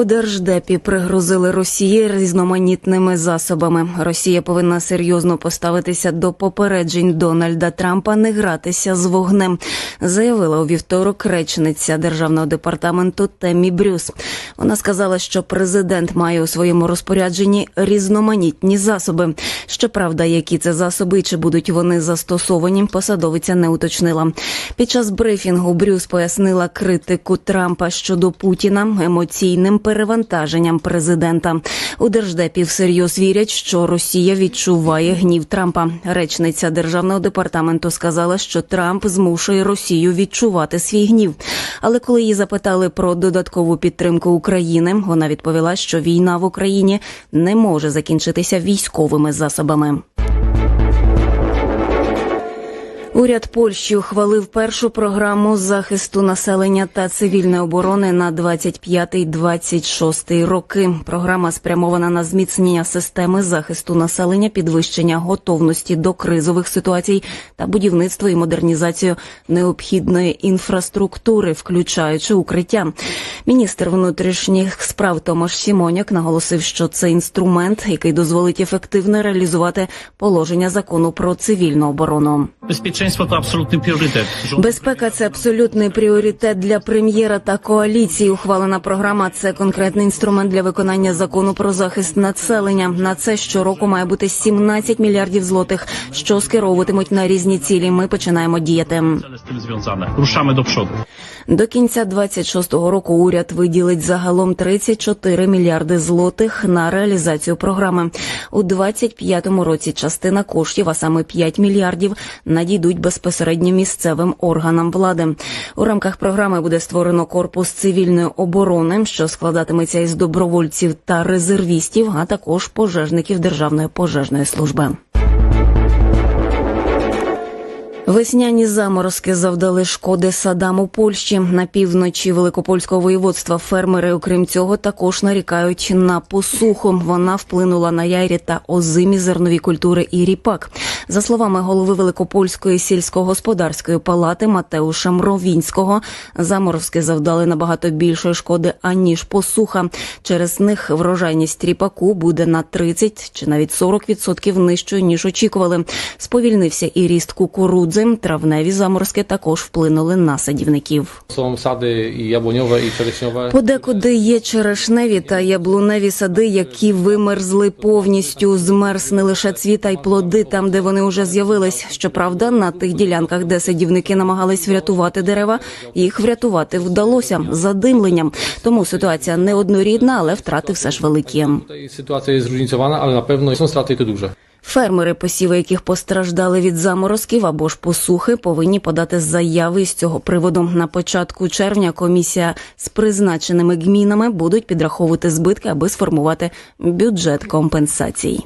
У держдепі пригрозили Росії різноманітними засобами. Росія повинна серйозно поставитися до попереджень Дональда Трампа не гратися з вогнем, заявила у вівторок речниця державного департаменту Темі Брюс. Вона сказала, що президент має у своєму розпорядженні різноманітні засоби. Щоправда, які це засоби чи будуть вони застосовані, посадовиця не уточнила. Під час брифінгу Брюс пояснила критику Трампа щодо Путіна емоційним перевантаженням президента. У держдепі всерйоз вірять, що Росія відчуває гнів Трампа. Речниця державного департаменту сказала, що Трамп змушує Росію відчувати свій гнів. Але коли її запитали про додаткову підтримку України, вона відповіла, що війна в Україні не може закінчитися військовими засобами. Уряд Польщі ухвалив першу програму захисту населення та цивільної оборони на 25-26 роки. Програма спрямована на зміцнення системи захисту населення, підвищення готовності до кризових ситуацій та будівництво і модернізацію необхідної інфраструктури, включаючи укриття. Міністр внутрішніх справ Томаш Сімоняк наголосив, що це інструмент, який дозволить ефективно реалізувати положення закону про цивільну оборону. To absolutny priorytet. Rząd Безпека це абсолютний пріоритет для прем'єра та коаліції. Ухвалена програма це конкретний інструмент для виконання закону про захист населення. На це щороку має бути 17 мільярдів злотих, що скеровуватимуть на різні цілі. Ми починаємо діяти. Ruszamy do przodu. До кінця 26-го року уряд виділить загалом 34 мільярди злотих на реалізацію програми. У 25-му році частина коштів, а саме 5 мільярдів, надійдуть безпосередньо місцевим органам влади. У рамках програми буде створено корпус цивільної оборони, що складатиметься із добровольців та резервістів, а також пожежників Державної пожежної служби. Весняні заморозки завдали шкоди садам у Польщі на півночі Великопольського воєводства. Фермери, окрім цього, також нарікають на посуху. Вона вплинула на яйрі та озимі зернові культури і ріпак. За словами голови Великопольської сільськогосподарської палати Матеуша Мровінського, заморозки завдали набагато більшої шкоди аніж посуха. Через них врожайність ріпаку буде на 30 чи навіть 40% нижчою ніж очікували. Сповільнився і ріст кукурудзи. Травневі заморозки також вплинули на садівників. Sady i jabłoniowe i czereśniowe. Подекуди є черешневі та яблуневі сади, які вимерзли повністю. Змерз не лише цвіт, а й плоди там, де вони вже з'явились. Щоправда, на тих ділянках, де садівники намагались врятувати дерева, їх врятувати вдалося задимленням. Тому ситуація неоднорідна, але втрати все ж великі. Tutaj sytuacja jest zróżnicowana, ale na Фермери, посіви яких постраждали від заморозків або ж посухи, повинні подати заяви з цього приводу. На початку червня комісія з призначеними гмінами будуть підраховувати збитки, аби сформувати бюджет компенсацій.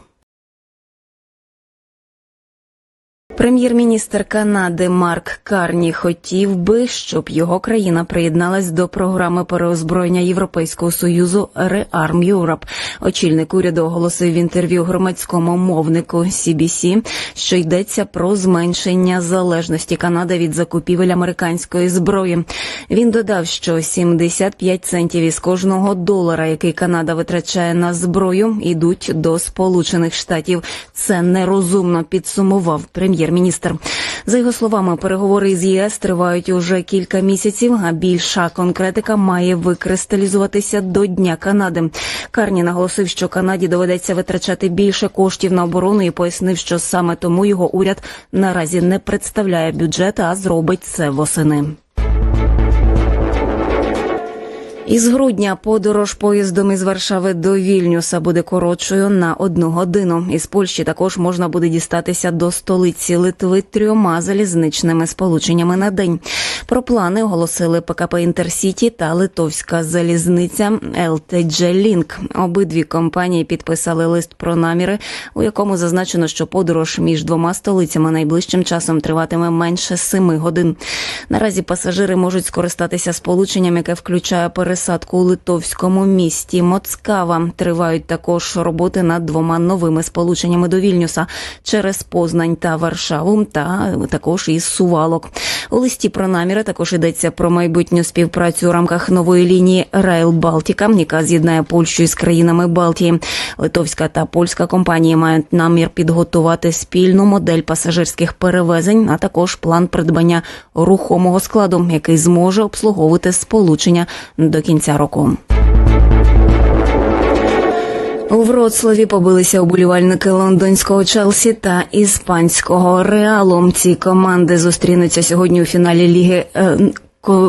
Прем'єр-міністр Канади Марк Карні хотів би, щоб його країна приєдналась до програми переозброєння Європейського союзу Rearm Europe. Очільник уряду оголосив в інтерв'ю громадському мовнику CBC, що йдеться про зменшення залежності Канади від закупівель американської зброї. Він додав, що 75 центів із кожного долара, який Канада витрачає на зброю, ідуть до Сполучених Штатів. Це нерозумно підсумував прем'єр прем'єр-міністр. За його словами, переговори з ЄС тривають уже кілька місяців, а більша конкретика має викристалізуватися до Дня Канади. Карні наголосив, що Канаді доведеться витрачати більше коштів на оборону і пояснив, що саме тому його уряд наразі не представляє бюджет, а зробить це восени. Із грудня подорож поїздом із Варшави до Вільнюса буде коротшою на одну годину. Із Польщі також можна буде дістатися до столиці Литви трьома залізничними сполученнями на день. Про плани оголосили ПКП Інтерсіті та Литовська залізниця ЛТДЖ Лінк. Обидві компанії підписали лист про наміри, у якому зазначено, що подорож між двома столицями найближчим часом триватиме менше семи годин. Наразі пасажири можуть скористатися сполученням, яке включає пересадку пересадку у литовському місті Моцкава. Тривають також роботи над двома новими сполученнями до Вільнюса через Познань та Варшаву, та також із Сувалок. У листі про наміри також йдеться про майбутню співпрацю у рамках нової лінії Райл Балтіка, яка з'єднає Польщу із країнами Балтії. Литовська та польська компанії мають намір підготувати спільну модель пасажирських перевезень, а також план придбання рухомого складу, який зможе обслуговувати сполучення до кінця року. У Вроцлаві побилися уболівальники лондонського Челсі та іспанського Реалу. Ці команди зустрінуться сьогодні у фіналі ліги. е,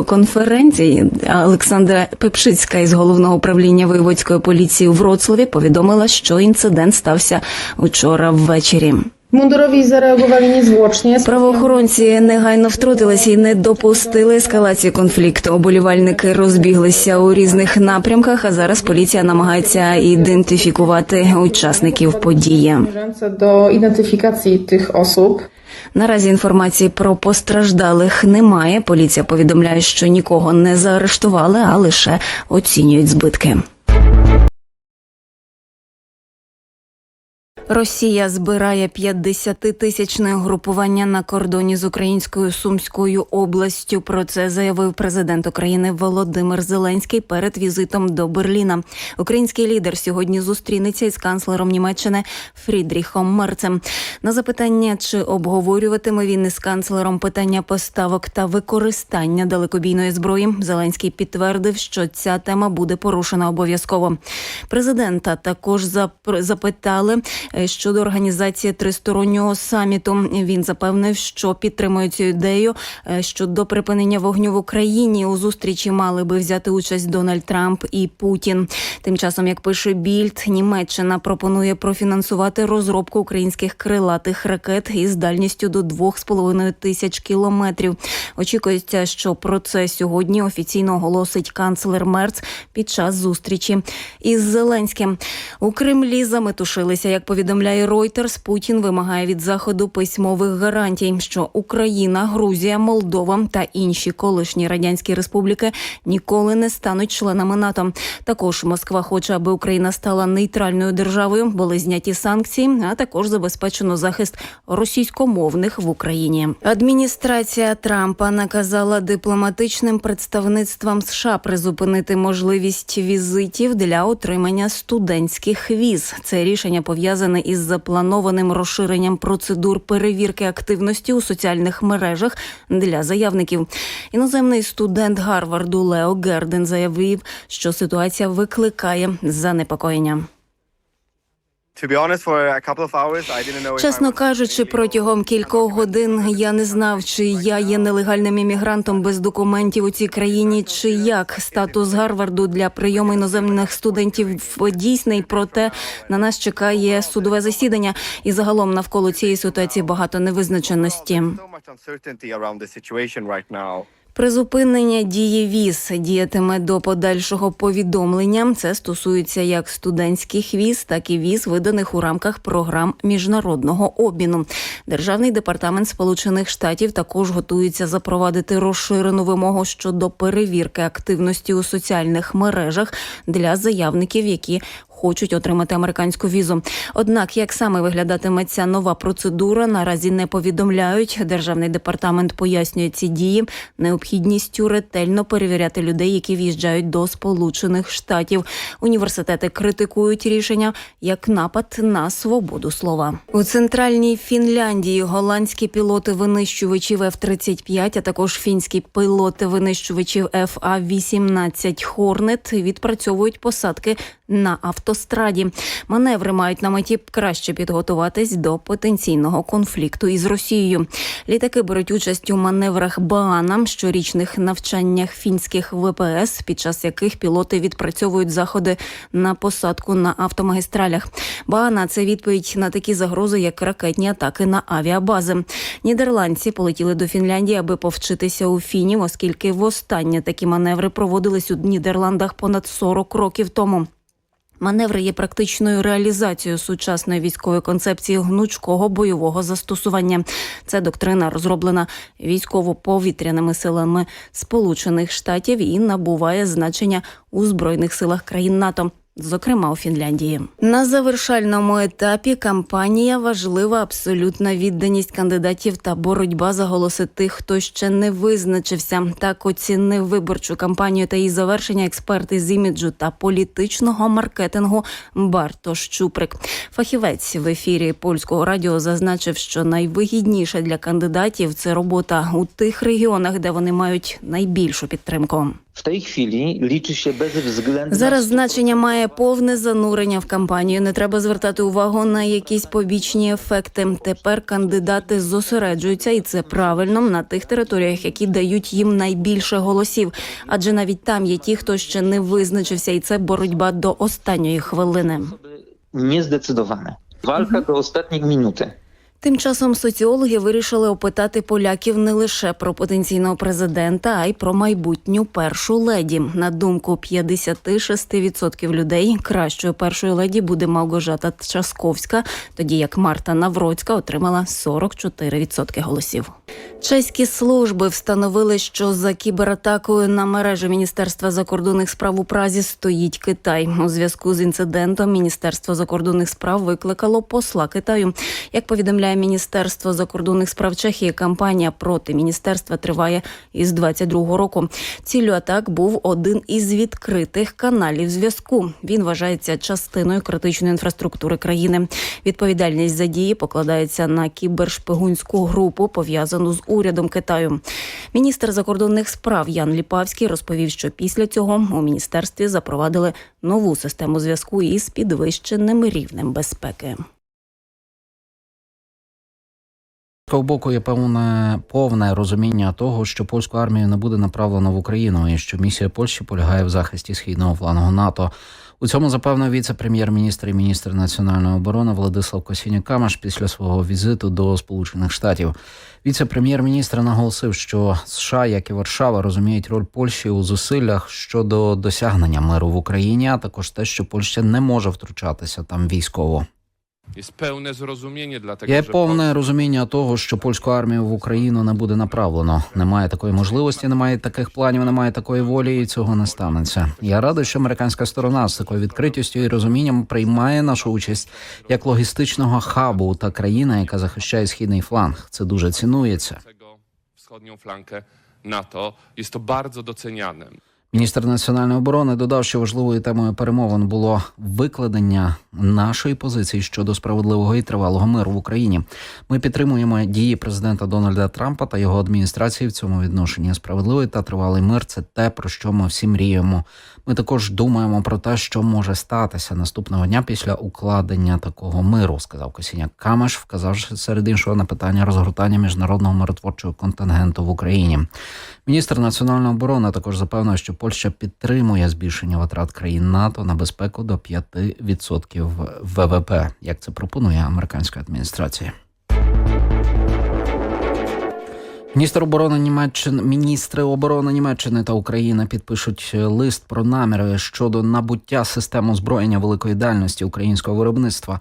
Конференції Олександра Пепшицька із головного управління воєводської поліції у Вроцлаві повідомила, що інцидент стався учора ввечері. Mundurowi zareagowali niezwłocznie. Правоохоронці негайно втрутилися і не допустили ескалації конфлікту. Оболівальники розбіглися у різних напрямках. А зараз поліція намагається ідентифікувати учасників події. Do identyfikacji tych osób. Наразі інформації про постраждалих немає. Поліція повідомляє, що нікого не заарештували, а лише оцінюють збитки. Росія збирає 50-тисячне угрупування на кордоні з українською Сумською областю. Про це заявив президент України Володимир Зеленський перед візитом до Берліна. Український лідер сьогодні зустрінеться із канцлером Німеччини Фрідріхом Мерцем. На запитання, чи обговорюватиме він із канцлером питання поставок та використання далекобійної зброї, Зеленський підтвердив, що ця тема буде порушена обов'язково. Президента також зап- запитали щодо організації тристороннього саміту. Він запевнив, що підтримує цю ідею е, щодо припинення вогню в Україні. У зустрічі мали би взяти участь Дональд Трамп і Путін. Тим часом, як пише Більд, Німеччина пропонує профінансувати розробку українських крилатих ракет із дальністю до 2,5 тисяч кілометрів. Очікується, що про це сьогодні офіційно оголосить канцлер Мерц під час зустрічі із Зеленським. У Кремлі заметушилися. Як повідомляє Reuters, Путін вимагає від заходу письмових гарантій, що Україна, Грузія, Молдова та інші колишні радянські республіки ніколи не стануть членами НАТО. Також Москва хоче, аби Україна стала нейтральною державою, були зняті санкції, а також забезпечено захист російськомовних в Україні. Адміністрація Трампа наказала дипломатичним представництвам США призупинити можливість візитів для отримання студентських віз. Це рішення пов'язане із запланованим розширенням процедур перевірки активності у соціальних мережах для заявників. Іноземний студент Гарварду Лео Герден заявив, що ситуація викликає занепокоєння. Чесно кажучи, протягом кількох годин я не знав, чи я є нелегальним іммігрантом без документів у цій країні, чи як статус Гарварду для прийому іноземних студентів дійсний. Проте на нас чекає судове засідання, і загалом навколо цієї ситуації багато невизначеності. Призупинення дії віз діятиме до подальшого повідомлення. Це стосується як студентських віз, так і віз, виданих у рамках програм міжнародного обміну. Державний департамент Сполучених Штатів також готується запровадити розширену вимогу щодо перевірки активності у соціальних мережах для заявників, які хочуть отримати американську візу. Однак, як саме виглядатиме ця нова процедура, наразі не повідомляють. Державний департамент пояснює ці дії необхідністю ретельно перевіряти людей, які в'їжджають до Сполучених Штатів. Університети критикують рішення як напад на свободу слова у центральній Фінляндії. Голландські пілоти винищувачів F-35, а також фінські пілоти винищувачів FA-18 Хорнет відпрацьовують посадки на автостраді. Маневри мають на меті краще підготуватись до потенційного конфлікту із Росією. Літаки беруть участь у маневрах Баана, щорічних навчаннях фінських ВПС, під час яких пілоти відпрацьовують заходи на посадку на автомагістралях. Баана це відповідь на такі загрози, як ракетні атаки на авіабази. Нідерландці полетіли до Фінляндії, аби повчитися у фінів, оскільки востаннє такі маневри проводились у Нідерландах понад 40 років тому. Маневри є практичною реалізацією сучасної військової концепції гнучкого бойового застосування. Це доктрина розроблена військово-повітряними силами Сполучених Штатів і набуває значення у збройних силах країн НАТО. Зокрема, у Фінляндії на завершальному етапі кампанія важлива абсолютна відданість кандидатів та боротьба за голоси тих, хто ще не визначився. Так оцінив виборчу кампанію та її завершення експерти з іміджу та політичного маркетингу Бартош Чуприк. Фахівець в ефірі польського радіо зазначив, що найвигідніше для кандидатів це робота у тих регіонах, де вони мають найбільшу підтримку. W tej chwili liczy się bezwzględna Зараз значення має повне занурення в кампанію. Не треба звертати увагу на якісь побічні ефекти. Тепер кандидати зосереджуються, і це правильно на тих територіях, які дають їм найбільше голосів. Адже навіть там є ті, хто ще не визначився, і це боротьба до останньої хвилини. niezdecydowane. Walka do ostatniej minuty. Тим часом соціологи вирішили опитати поляків не лише про потенційного президента, а й про майбутню першу леді. На думку 56% людей, кращою першою леді буде Малгожата Часковська, тоді як Марта Навроцька отримала 44% голосів. Чеські служби встановили, що за кібератакою на мережу Міністерства закордонних справ у Празі стоїть Китай. У зв'язку з інцидентом Міністерство закордонних справ викликало посла Китаю. Як повідомляє Міністерство закордонних справ Чехії, кампанія проти міністерства триває із 22-го року. Ціллю атак був один із відкритих каналів зв'язку. Він вважається частиною критичної інфраструктури країни. Відповідальність за дії покладається на кібершпигунську групу, пов'язану з урядом Китаю. Міністр закордонних справ Ян Ліпавський розповів, що після цього у міністерстві запровадили нову систему зв'язку із підвищеним рівнем безпеки. Того боку є певне повне розуміння того, що польську армію не буде направлено в Україну, і що місія Польщі полягає в захисті східного флангу НАТО. У цьому запевнив віце-прем'єр-міністр і міністр національної оборони Владислав Косіня Камаш після свого візиту до Сполучених Штатів. Віце-прем'єр-міністр наголосив, що США, як і Варшава, розуміють роль Польщі у зусиллях щодо досягнення миру в Україні, а також те, що Польща не може втручатися там військово. Є повне розуміння того, що польську армію в Україну не буде направлено. Немає такої можливості, немає таких планів, немає такої волі, і цього не станеться. Я радий, що американська сторона з такою відкритістю і розумінням приймає нашу участь як логістичного хабу та країна, яка захищає східний фланг. Це дуже цінується. Wschodnią flankę NATO jest to bardzo doceniane. Міністр національної оборони додав, що важливою темою перемовин було викладення нашої позиції щодо справедливого і тривалого миру в Україні. Ми підтримуємо дії президента Дональда Трампа та його адміністрації в цьому відношенні. Справедливий та тривалий мир це те, про що ми всі мріємо. Ми також думаємо про те, що може статися наступного дня після укладення такого миру, сказав Косіняк Камеш, вказавши серед іншого на питання розгортання міжнародного миротворчого контингенту в Україні. Міністр національної оборони також запевнив, що Польща підтримує збільшення витрат країн НАТО на безпеку до 5% ВВП, як це пропонує американська адміністрація. Міністр оборони Німеччини, міністри оборони Німеччини та України підпишуть лист про наміри щодо набуття систем озброєння великої дальності українського виробництва,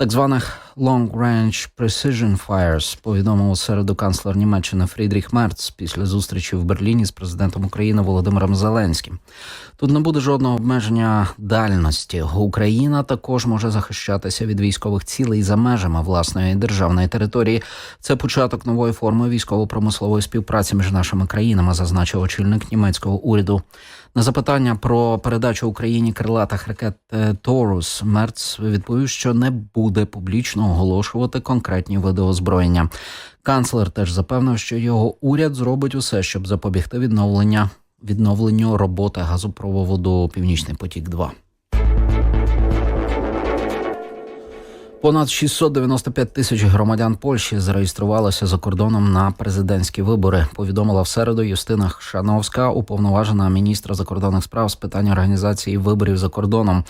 так званих Long Range Precision Fires, повідомив у середу канцлер Німеччини Фрідріх Мерц після зустрічі в Берліні з президентом України Володимиром Зеленським. Тут не буде жодного обмеження дальності. Україна також може захищатися від військових цілей за межами власної державної території. Це початок нової форми військово-промислової співпраці між нашими країнами, зазначив очільник німецького уряду. На запитання про передачу Україні крилатих ракет е, Торус Мерц відповів, що не буде публічно оголошувати конкретні види озброєння. Канцлер теж запевнив, що його уряд зробить усе, щоб запобігти відновлення відновленню роботи газопроводу Північний потік 2 Понад 695 тисяч громадян Польщі зареєструвалися за кордоном на президентські вибори. Повідомила в середу Юстина Шановська, уповноважена міністра закордонних справ з питань організації виборів за кордоном.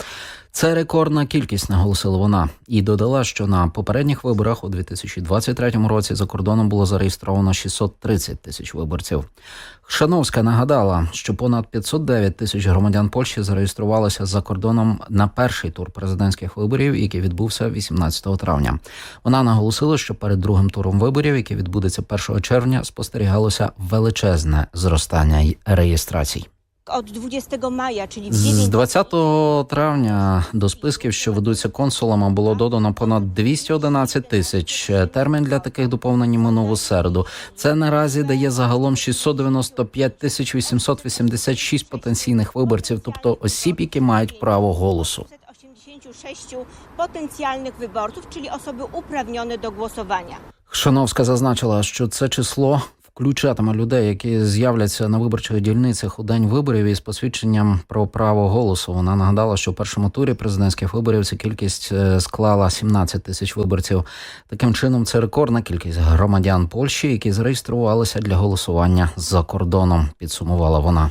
Це рекордна кількість, наголосила вона, і додала, що на попередніх виборах у 2023 році за кордоном було зареєстровано 630 тисяч виборців. Шановська нагадала, що понад 509 тисяч громадян Польщі зареєструвалися за кордоном на перший тур президентських виборів, який відбувся 18 травня. Вона наголосила, що перед другим туром виборів, який відбудеться 1 червня, спостерігалося величезне зростання реєстрацій. Od 20 maja, czyli З 9 20 травня до списків, що ведуться консулами, було додано понад 211 тисяч. Термін для таких доповнень минув у середу. Це наразі дає загалом 695 тисяч 886 потенційних виборців, тобто осіб, які мають право голосу. 86 potencjalnych wyborców, czyli osoby uprawnione do głosowania. Шановська зазначила, що це число включатиме людей, які з'являться на виборчих дільницях у день виборів із посвідченням про право голосу. Вона нагадала, що в першому турі президентських виборів ця кількість е, склала 17 тисяч виборців. Таким чином, це рекордна кількість громадян Польщі, які зареєструвалися для голосування за кордоном. Підсумувала вона.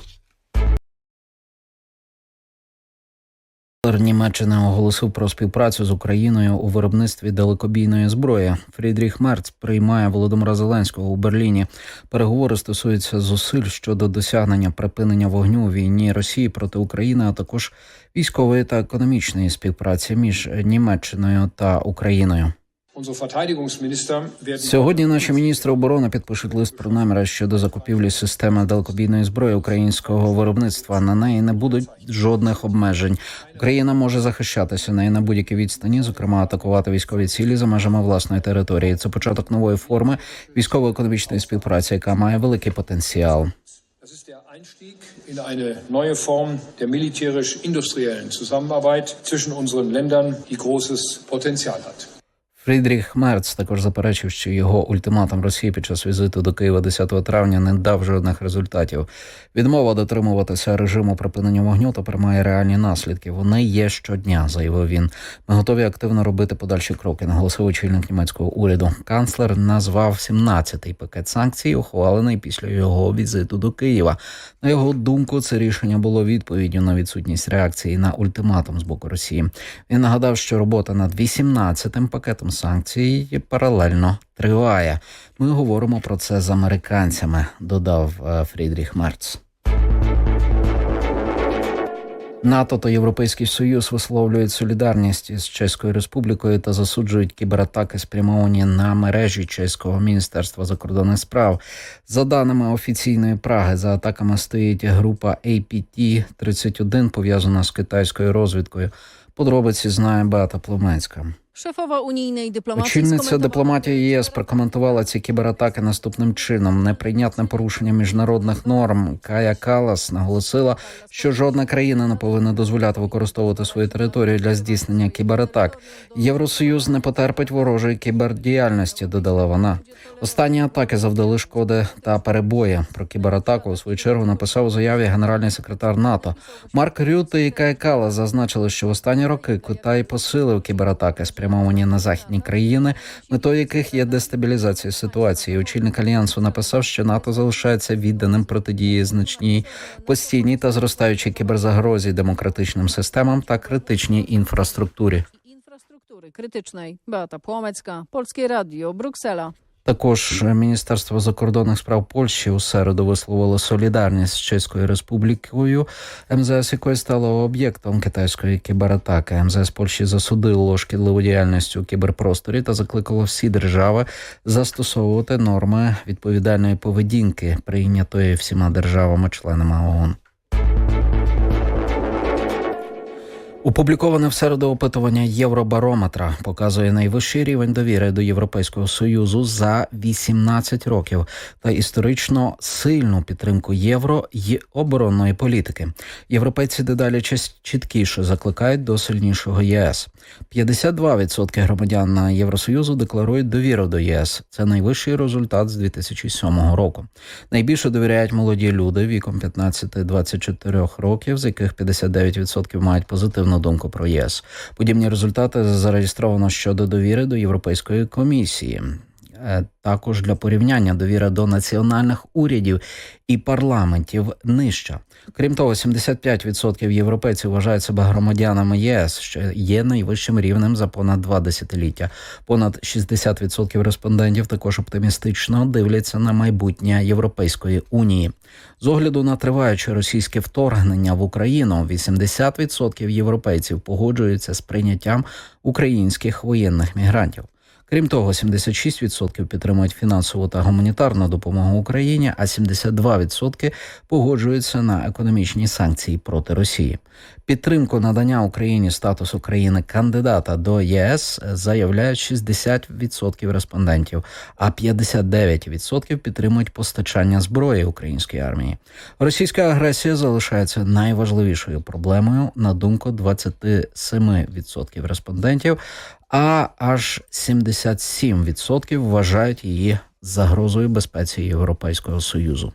Канцлер Німеччини оголосив про співпрацю з Україною у виробництві далекобійної зброї. Фрідріх Мерц приймає Володимира Зеленського у Берліні. Переговори стосуються зусиль щодо досягнення припинення вогню у війні Росії проти України, а також військової та економічної співпраці між Німеччиною та Україною. Сьогодні наші міністри оборони підпишуть лист про наміри щодо закупівлі системи далекобійної зброї українського виробництва. На неї не будуть жодних обмежень. Україна може захищатися неї на будь-якій відстані, зокрема атакувати військові цілі за межами власної території. Це початок нової форми військово-економічної співпраці, яка має великий потенціал. Das ist der Einstieg in eine neue Form der militärisch-industriellen Zusammenarbeit zwischen unseren Ländern, die großes Potenzial hat. Фрідріх Мерц також заперечив, що його ультиматум Росії під час візиту до Києва 10 травня не дав жодних результатів. Відмова дотримуватися режиму припинення вогню тепер має реальні наслідки. Вони є щодня, заявив він. Ми готові активно робити подальші кроки. Наголосив очільник німецького уряду. Канцлер назвав 17-й пакет санкцій, ухвалений після його візиту до Києва. На його думку, це рішення було відповіддю на відсутність реакції на ультиматум з боку Росії. Він нагадав, що робота над 18-тим пакетом санкцій паралельно триває. Ми говоримо про це з американцями, додав е, Фрідріх Мерц. НАТО та Європейський Союз висловлюють солідарність із Чеською Республікою та засуджують кібератаки, спрямовані на мережі Чеського міністерства закордонних справ. За даними офіційної Праги, за атаками стоїть група APT-31, пов'язана з китайською розвідкою. Подробиці знає Беата Пломенська. Шефова унійної дипломатії Очільниця дипломатії ЄС прокоментувала ці кібератаки наступним чином: неприйнятне порушення міжнародних норм. Кая Калас наголосила, що жодна країна не повинна дозволяти використовувати свою територію для здійснення кібератак. Євросоюз не потерпить ворожої кібердіяльності. Додала вона. Останні атаки завдали шкоди та перебої. Про кібератаку у свою чергу написав у заяві генеральний секретар НАТО Марк Рюте і Кая Калас зазначили, що в останні роки Китай посилив кібератаки спрямовані на західні країни, метою яких є дестабілізація ситуації. Очільник альянсу написав, що НАТО залишається відданим протидії значній постійній та зростаючій кіберзагрозі демократичним системам та критичній інфраструктурі. інфраструктури критичної. Beata Płomecka, Польське радіо, Bruksela. Також Міністерство закордонних справ Польщі у середу висловило солідарність з Чеською Республікою, МЗС якої стало об'єктом китайської кібератаки. МЗС Польщі засудило шкідливу діяльність у кіберпросторі та закликало всі держави застосовувати норми відповідальної поведінки, прийнятої всіма державами-членами ООН. Опубліковане в середу опитування Євробарометра показує найвищий рівень довіри до Європейського союзу за 18 років та історично сильну підтримку євро й оборонної політики. Європейці дедалі чіткіше закликають до сильнішого ЄС. 52% громадян на Євросоюзу декларують довіру до ЄС. Це найвищий результат з 2007 року. Найбільше довіряють молоді люди віком 15-24 років, з яких 59% мають позитивну думку про ЄС. Подібні результати зареєстровано щодо довіри до Європейської комісії. Е, Також для порівняння довіра до національних урядів і парламентів нижча. Крім того, 75% європейців вважають себе громадянами ЄС, що є найвищим рівнем за понад два десятиліття. Понад 60% респондентів також оптимістично дивляться на майбутнє Європейської унії. З огляду на триваюче російське вторгнення в Україну, 80% європейців погоджуються з прийняттям українських воєнних мігрантів. Крім того, 76% підтримують фінансову та гуманітарну допомогу Україні, а 72% погоджуються на економічні санкції проти Росії. Підтримку надання Україні статусу країни кандидата до ЄС заявляють 60% респондентів, а 59% підтримують постачання зброї українській армії. Російська агресія залишається найважливішою проблемою на думку 27% респондентів, а аж 77% вважають її загрозою безпеці Європейського союзу.